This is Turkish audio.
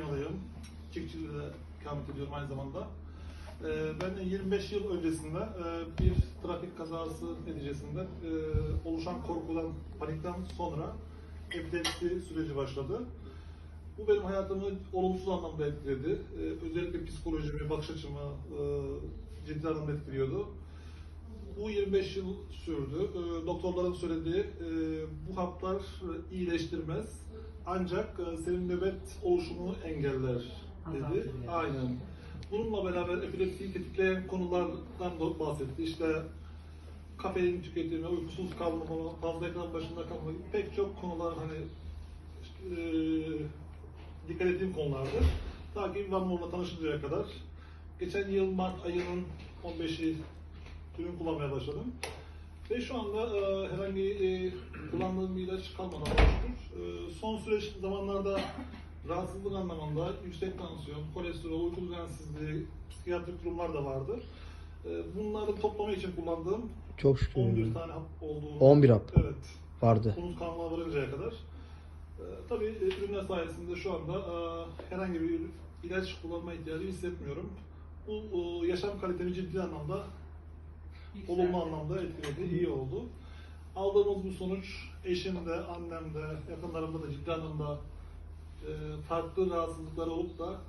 Konyalıyım. Çiftçiliğe de ikamet ediyorum aynı zamanda. Ee, ben de 25 yıl öncesinde e, bir trafik kazası neticesinde e, oluşan korkudan, panikten sonra epilepsi süreci başladı. Bu benim hayatımı olumsuz anlamda etkiledi. Ee, özellikle psikolojimi, bakış açımı e, ciddi anlamda etkiliyordu. Bu 25 yıl sürdü. Ee, doktorların söylediği e, bu haplar iyileştirmez. Ancak e, senin nöbet oluşumunu engeller dedi. Aynen. Bununla beraber epilepsiyi tetikleyen konulardan da bahsetti. İşte kafein tüketimi, uykusuz kalmama, fazla ekran başında kalma gibi pek çok konular hani e, dikkat ettiğim konulardı. Ta ki Van Moor'la tanışıncaya kadar. Geçen yıl Mart ayının 15'i ürün kullanmaya başladım. Ve şu anda e, herhangi e, kullandığım bir ilaç kalmadan şükür. E, son süreç zamanlarda rahatsızlık anlamında yüksek tansiyon, kolesterol, uyku düzensizliği, psikiyatrik durumlar da vardı. E, bunları toplama için kullandığım Çok şükür. 11 tane hap olduğunu. 11 hap. Evet. vardı. Konumuz kanuna varıncaya kadar. E, tabii e, ürünler sayesinde şu anda e, herhangi bir ilaç kullanma ihtiyacı hissetmiyorum. Bu e, yaşam kalitemi ciddi anlamda olumlu anlamda etkiledi, iyi oldu. Aldığımız bu sonuç eşimde, annemde, yakınlarımda da ciddi anlamda e, farklı rahatsızlıkları olup da